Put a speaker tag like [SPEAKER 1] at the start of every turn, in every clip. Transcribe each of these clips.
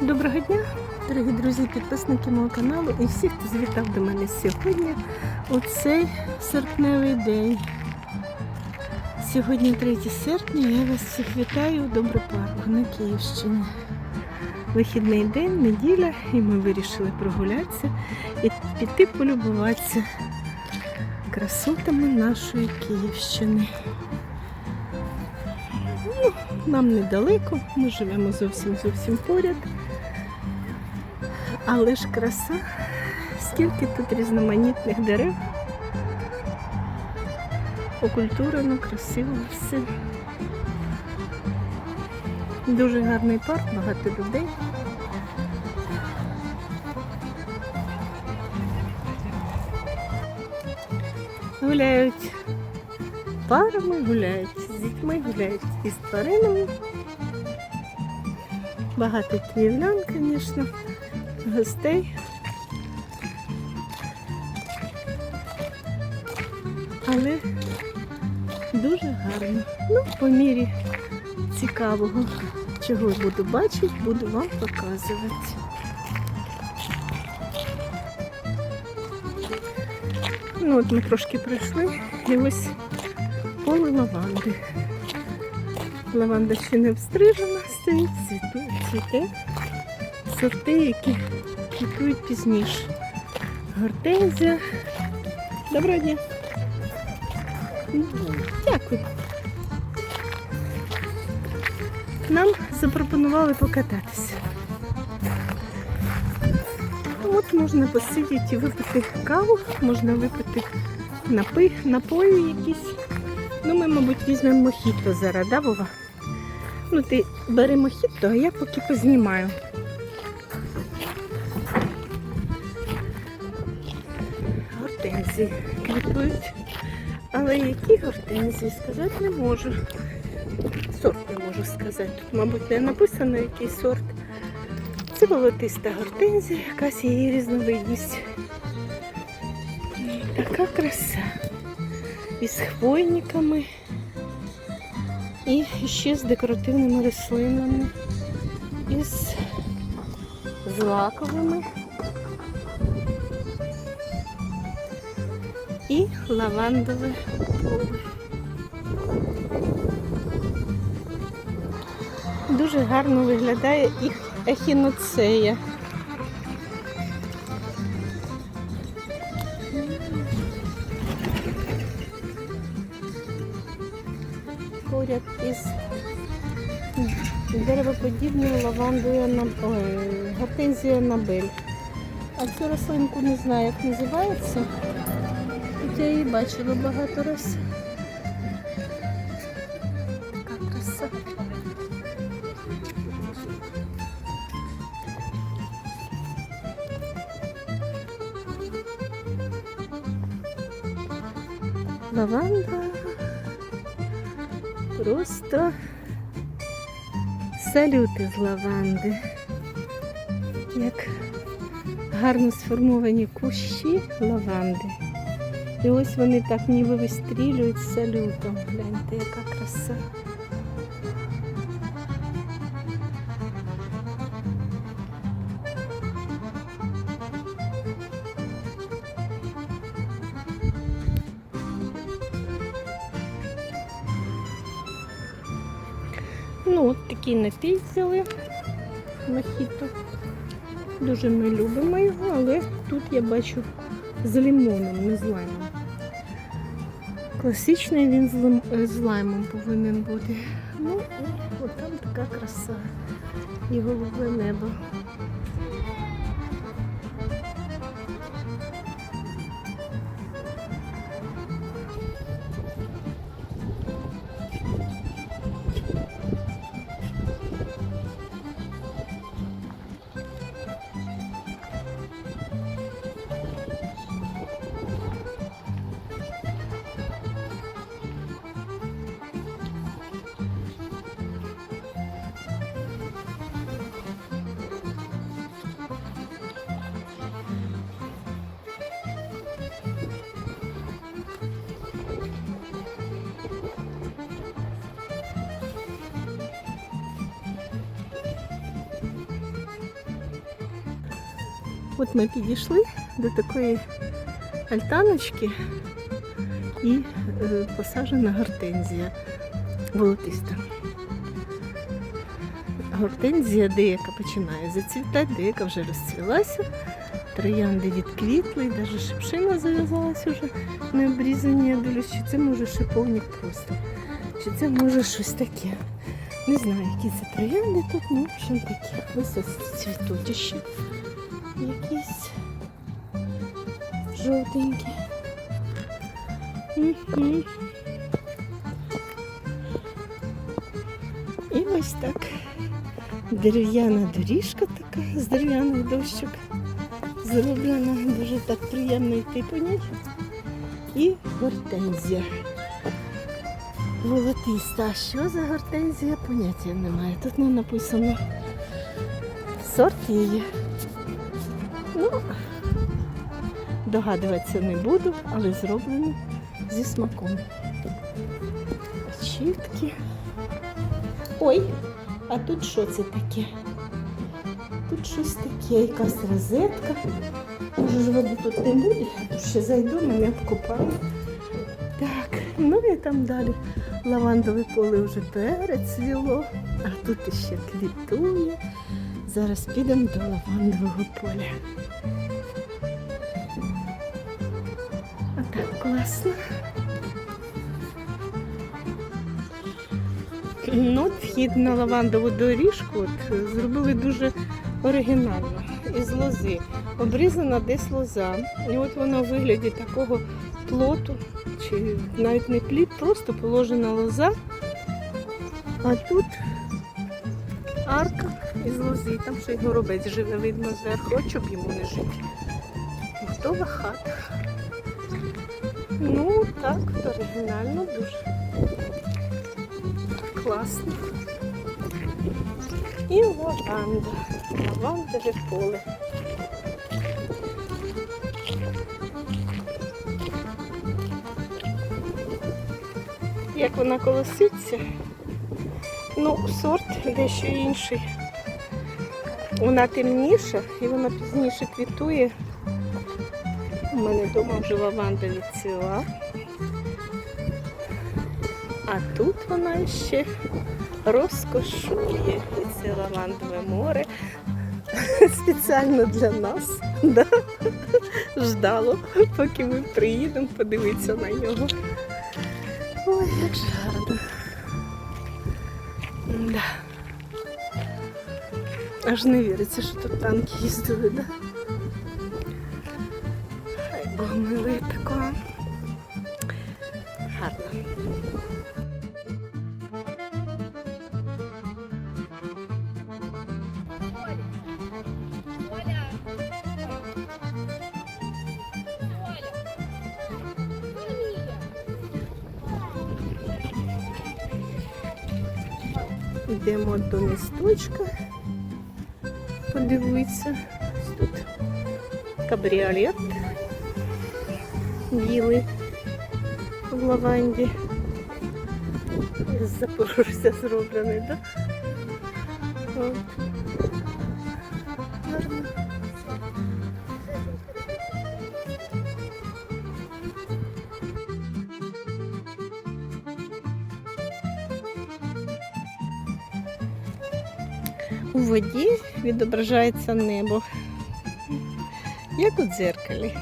[SPEAKER 1] Доброго дня, дорогі друзі, підписники мого каналу і всі, хто завітав до мене сьогодні у цей серпневий день. Сьогодні 3 серпня, я вас всіх вітаю у Добропарку на Київщині. Вихідний день, неділя, і ми вирішили прогулятися і піти полюбуватися красотами нашої Київщини. Ну, нам недалеко, ми живемо зовсім зовсім поряд. Але ж краса, скільки тут різноманітних дерев. Окультурено, красиво все. Дуже гарний парк, багато людей. Гуляють парами, гуляють з дітьми, гуляють із тваринами. Багато київлян, звісно, гостей. Але дуже гарно. Ну, по мірі цікавого, чого буду бачити, буду вам показувати. Ну, от ми трошки пройшли і ось поле лаванди. Лаванда ще не встрижена, стоїть, цвіте, цвіте. Сорти, які квітують пізніше. Гортензія. Доброго дня. Дякую. Нам запропонували покататися. От можна посидіти і випити каву, можна випити напи, напої якісь. Ну, ми, мабуть, візьмемо мохіто зараз, да, Вова? Ну, ти бери мохіто, а я поки познімаю. Гортензії квітують. Але які гортензії, сказати не можу. Сорт не можу сказати. Тут, мабуть, не написано, який сорт. Це волотиста гортензія, якась її різновидність. Така краса. Із хвойниками і ще з декоративними рослинами, із злаковими і лавандове поле. Дуже гарно виглядає і ехіноцея. Поряд із деревоподібною лавандою на ой, гортензія набель. А цю рослинку не знаю, як називається. Я її бачила багато разів. Така краса. Лаванда. Просто салюти з лаванди. Як гарно сформовані кущі лаванди. І ось вони так ніби вистрілюють салютом. Гляньте, яка краса. Ну, от такий напій взяли мохіто. Дуже ми любимо його, але тут я бачу з лимоном, не з лаймом. Класичний він з, лим... е, з лаймом повинен бути. Ну, і там така краса і голубе небо. От ми підійшли до такої альтаночки і е, посаджена гортензія волотиста. Гортензія деяка починає зацвітати, деяка вже розцвілася. Троянди відквітли, навіть шипшина зав'язалась уже на обрізані. Я дивлюсь, чи це може шиповник просто. Чи це може щось таке. Не знаю, які це троянди тут, ну, в общем такі. Ось ось цвітуть. Якісь жовтенькі. І ось так. Дерев'яна доріжка така з дерев'яних дощок зроблена. Дуже так приємно йти по ній. І гортензія. Волотиста. Що за гортензія? Поняття немає. Тут не написано сорт її. Ну, догадуватися не буду, але зроблено зі смаком. Чіткі. Ой, а тут що це таке? Тут щось таке, якась розетка. Може ж води тут не буде, тут ще зайду, мене обкопали. Так, ну і там далі лавандове поле вже перецвіло, а тут іще квітує. Зараз підемо до лавандового поля. А так класно. Ну, вхід на лавандову доріжку от, зробили дуже оригінально. Із лози. Обрізана десь лоза. І от вона у вигляді такого плоту, чи навіть не плід, просто положена лоза. А тут арка із лози, там ще й горобець живе, видно зверху, от щоб йому не жити. Готова хата. Ну, так, оригінально дуже класно. І лаванда. Лавандове поле. Як вона колоситься, ну, сорт дещо інший. Вона темніша і вона пізніше квітує. У мене вдома вже лаванда відцвіла. А тут вона ще розкошує. Це лавандове море. Спеціально для нас. Да? Ждало, поки ми приїдемо подивитися на нього. Ой, як ж гарно. Да. Аж не віриться, що тут танки їздили, да? Хай Бог милує такого. Гарно.
[SPEAKER 2] Оля! Оля!
[SPEAKER 1] Йдемо до місточка. Подивитися. Ось тут кабріолет білий в лаванді. З Запорожця зроблений, так? Да? От. Гарно. У воді відображається небо, як у дзеркалі.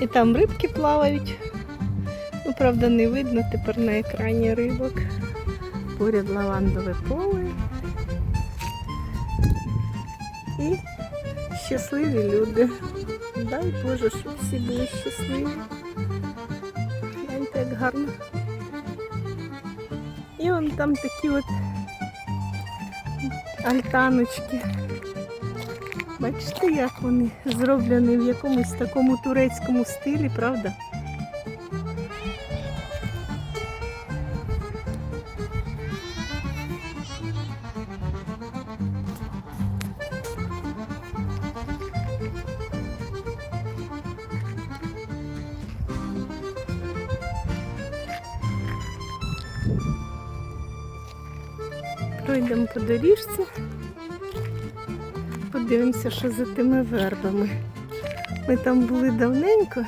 [SPEAKER 1] І там рибки плавають. Ну, правда, не видно тепер на екрані рибок. Поряд лавандове поле. І щасливі люди. Дай Боже, щоб всі були щасливі. Гляньте, як гарно. І вон там такі от альтаночки. Бачите, як вони зроблені в якомусь такому турецькому стилі, правда? Пройдемо по доріжці. Подивимося, що за тими вербами. Ми там були давненько,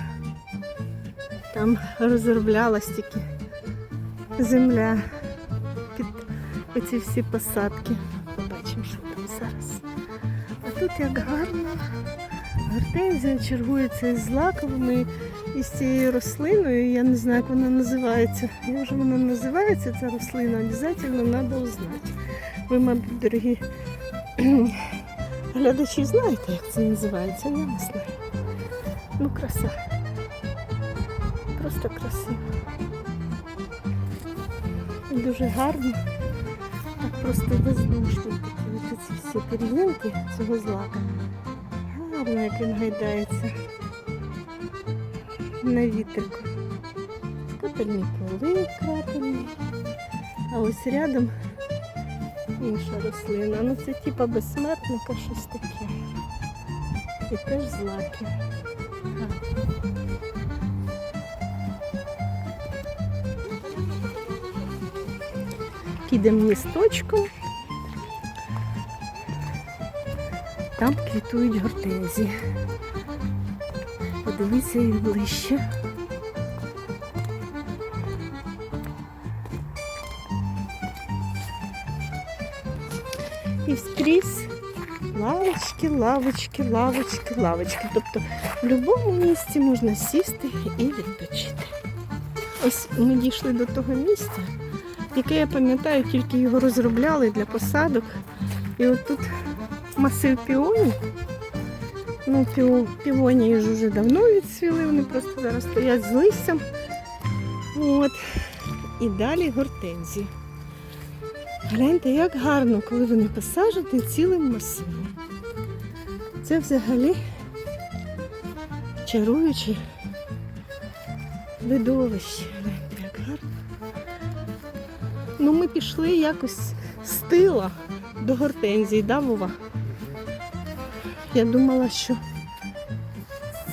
[SPEAKER 1] там розроблялась тільки земля під оці всі посадки. Побачимо, що там зараз. А тут як гарно. Гортензія чергується із злаковими і з цією рослиною. Я не знаю, як вона називається. Як вона називається, ця рослина, обов'язково треба узнати. Ви, мабуть, дорогі глядачі, знаєте, як це називається, я не знаю. Ну, краса. Просто красиво. Дуже гарно. Так просто такі ці всі пір'їнки цього злака. Гарно, як він гайдається на вітерку. Капельні поли крапельні. А ось рядом інша рослина. Ну це типа безсмертника, щось таке. І теж злаки. Підемо місточком. Там квітують гортензії. Подивіться їх ближче. І скрізь лавочки, лавочки, лавочки, лавочки. Тобто в будь-якому місці можна сісти і відпочити. Ось ми дійшли до того місця, яке я пам'ятаю, тільки його розробляли для посадок. І от тут масив піонів. Ну, півонії ж вже давно відсвіли, вони просто зараз стоять з листям. От. І далі гортензії. Гляньте, як гарно, коли вони посаджені цілим масивом. Це взагалі чаруюче видовище. Гляньте, як гарно. Ну, ми пішли якось з тила до гортензії, да, Вова? Я думала, що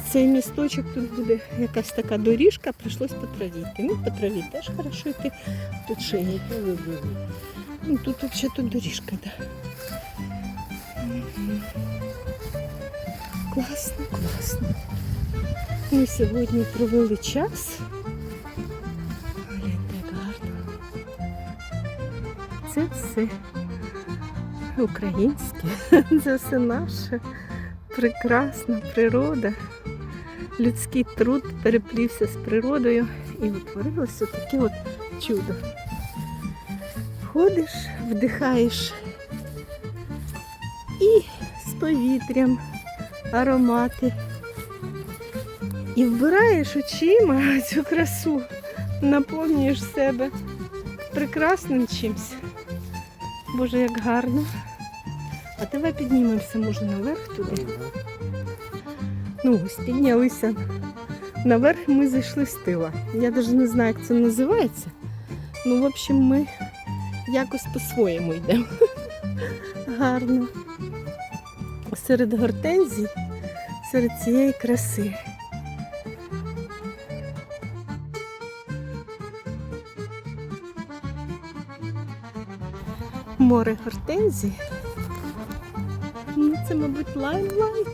[SPEAKER 1] цей місточок тут буде якась така доріжка, прийшлось по траві йти. Ну, по траві теж хорошо йти. Тут ще є. Ну, тут взагалі тут доріжка, да. Класно, класно. Ми сьогодні провели час. Гляньте, як гарно. Це все українське. Це все наше. Прекрасна природа. Людський труд переплівся з природою і утворилося таке от чудо. Ходиш, вдихаєш і з повітрям аромати. І вбираєш очима цю красу, наповнюєш себе прекрасним чимось. Боже, як гарно. А давай піднімемося, може, наверх туди. Ну, ось піднялися. Наверх ми зайшли з тила. Я навіть не знаю, як це називається. Ну, в общем, ми якось по-своєму йдемо. Гарно. Серед гортензій, серед цієї краси. Море гортензій. Ну, це, мабуть, лаймлайт,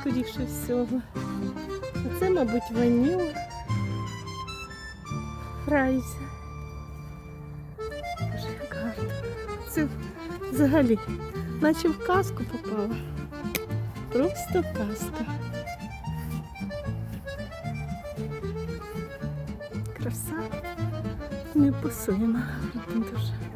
[SPEAKER 1] скоріше всього. А це, мабуть, ваніла. Фрайза. Взагалі, наче в казку попала. Просто казка. Краса непосильна. Дуже.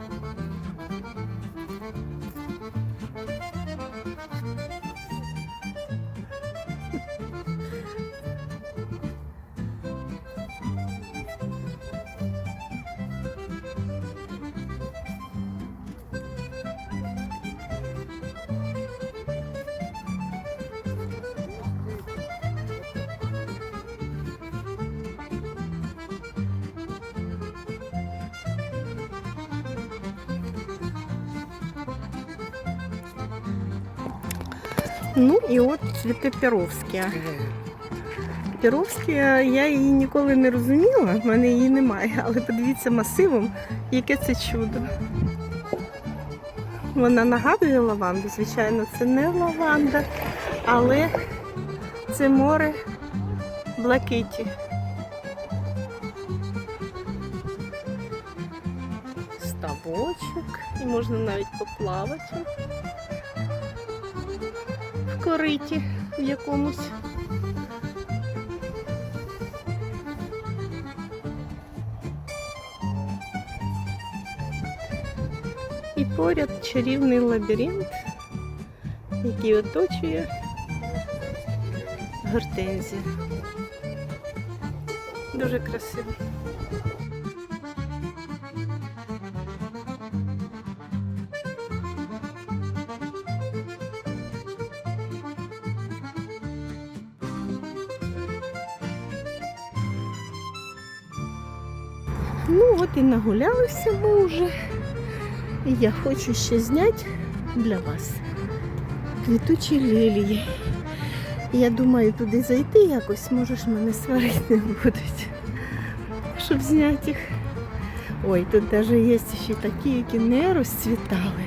[SPEAKER 1] Ну і от цвіте Перовські. Перовські, я її ніколи не розуміла, в мене її немає, але подивіться масивом, яке це чудо. Вона нагадує лаванду. Звичайно, це не лаванда, але це море блакиті. Ставочок. І можна навіть поплавати кориті в якомусь. І поряд чарівний лабіринт, який оточує гортензія. Дуже красиво. І нагулялися ми вже. І я хочу ще зняти для вас квітучі лілії. Я думаю, туди зайти якось, може ж мене сварити не будуть, щоб зняти їх. Ой, тут навіть є ще такі, які не розцвітали.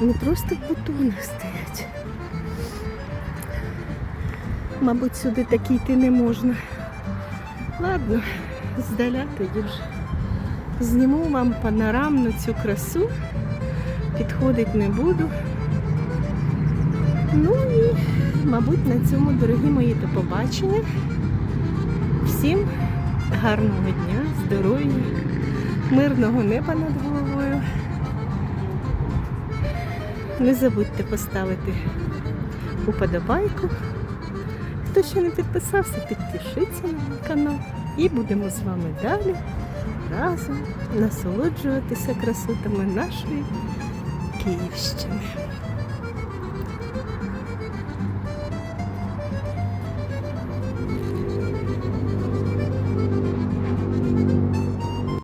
[SPEAKER 1] Вони просто в бутонах стоять. Мабуть, сюди такі йти не можна. Ладно, здаля тоді вже. Зніму вам панорамну цю красу. Підходить не буду. Ну і, мабуть, на цьому, дорогі мої, до побачення. Всім гарного дня, здоров'я, мирного неба над головою. Не забудьте поставити уподобайку. Хто ще не підписався, підпишіться на мій канал. І будемо з вами далі разом насолоджуватися красотами нашої Київщини.